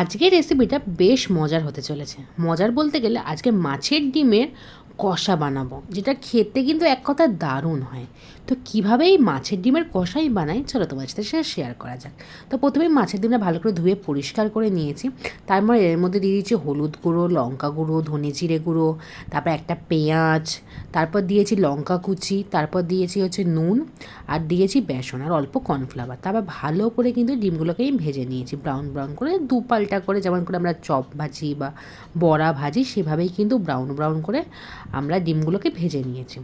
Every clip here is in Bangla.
আজকের রেসিপিটা বেশ মজার হতে চলেছে। মজার বলতে গেলে আজকে মাছের ডিমের কষা বানাবো, যেটা খেতে কিন্তু এক কথা দারুণ হয়। তো কীভাবে এই মাছের ডিমের কষাই বানাই, চলো তোমার সাথে সেটা শেয়ার করা যাক। তো প্রথমেই মাছের ডিমটা ভালো করে ধুয়ে পরিষ্কার করে নিয়েছি। তারপর এর মধ্যে দিয়ে দিয়েছি হলুদ গুঁড়ো, লঙ্কা গুঁড়ো, ধনে জিরে গুঁড়ো, তারপর একটা পেঁয়াজ, তারপর দিয়েছি লঙ্কা কুচি, তারপর দিয়েছি হচ্ছে নুন, আর দিয়েছি বেসন, আর অল্প কর্নফ্লাওয়ার। তারপর ভালো করে কিন্তু ডিমগুলোকেই ভেজে নিয়েছি, ব্রাউন ব্রাউন করে দু পাল্টা করে, যেমন করে আমরা চপ ভাজি বা বড়া ভাজি, সেভাবেই কিন্তু ব্রাউন ব্রাউন করে আমরা ডিমগুলোকে ভেজে নিয়েছি।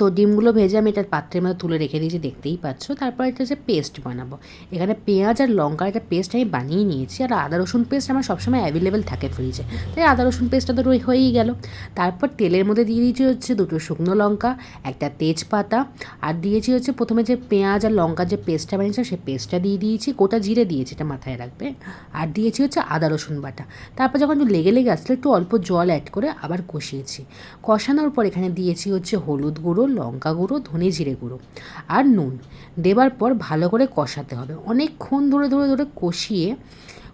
তো ডিমগুলো ভেজে আমি এটা পাত্রের মধ্যে তুলে রেখে দিয়েছি, দেখতেই পাচ্ছ। তারপর এটা হচ্ছে পেস্ট বানাবো। এখানে পেঁয়াজ আর লঙ্কার একটা পেস্ট আমি বানিয়ে নিয়েছি আর আদা, রসুন পেস্ট আমার সবসময় অ্যাভেলেবেল থাকে ফ্রিজে তাই আদা, রসুন পেস্টটা তো হয়েই গেল। তারপর তেলের মধ্যে দিয়ে দিয়েছি হচ্ছে দুটো শুকনো লঙ্কা, একটা তেজপাতা আর দিয়েছি হচ্ছে প্রথমে যে পেঁয়াজ আর লঙ্কার যে পেস্টটা বানিয়েছিলাম সেই পেস্টটা দিয়ে দিয়েছি, গোটা জিরে দিয়েছি এটা মাথায় রাখবে। আর দিয়েছি হচ্ছে আদা, রসুন বাটা। তারপর যখন লেগে লেগে আসলে, একটু অল্প জল অ্যাড করে আবার কষিয়েছি। কষানোর পর এখানে দিয়েছি হচ্ছে হলুদ গুঁড়ো লঙ্কা গুঁড়ো, ধনে জিরে গুঁড়ো আর নুন। দেবার পর ভালো করে কষাতে হবে। অনেকক্ষণ ধরে ধরে ধরে কষিয়ে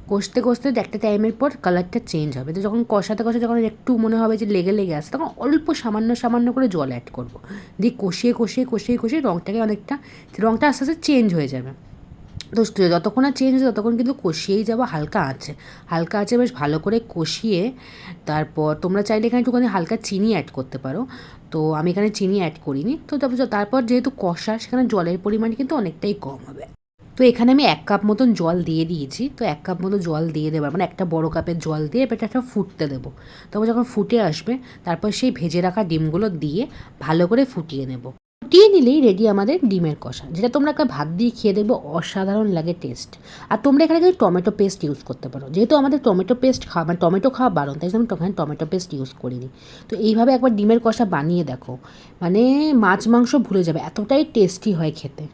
কষতে কষতে একটা টাইমের পর কালারটা চেঞ্জ হবে। তো যখন কষাতে কষাতে যখন একটু মনে হবে যে লেগে লেগে আসে তখন অল্প সামান্য সামান্য করে জল অ্যাড করব। দিয়ে কষিয়ে কষিয়ে কষিয়ে কষিয়ে রঙটাকে অনেকটা, রঙটা আস্তে আস্তে চেঞ্জ হয়ে যাবে। তো যতক্ষণ না চেঞ্জ হচ্ছে ততক্ষণ কিন্তু কষিয়েই যাব, হালকা আছে হালকা আছে বেশ ভালো করে কষিয়ে, তারপর তোমরা চাইলে এখানে একটুখানি হালকা চিনি অ্যাড করতে পারো। তো আমি এখানে চিনি অ্যাড করিনি। তো তারপর যেহেতু কষা, সেখানে জলের পরিমাণ কিন্তু অনেকটাই কম হবে। তো এখানে আমি এক কাপ মতন জল দিয়ে দিয়েছি। তো এক কাপ মতো জল দিয়ে দেবো মানে একটা বড় কাপের জল দিয়ে এবার একটা ফুটতে দেবো। তারপর যখন ফুটে আসবে, তারপর সেই ভেজে রাখা ডিমগুলো দিয়ে ভালো করে ফুটিয়ে নেব। ফুটিয়ে নিলেই রেডি আমাদের ডিমের কষা, যেটা তোমরা একটা ভাত দিয়ে খেয়ে দেখবে অসাধারণ লাগে টেস্ট আর তোমরা এখানে কিন্তু টমেটো পেস্ট ইউজ করতে পারো। যেহেতু আমাদের টমেটো পেস্ট খাওয়া মানে টমেটো খাওয়া বারণ, তাই জন্য আমি তখন টমেটো পেস্ট ইউজ করিনি। তো এইভাবে একবার ডিমের কষা বানিয়ে দেখো। মানে মাছ মাংস ভুলে যাবে, এতটাই টেস্টি হয় খেতে।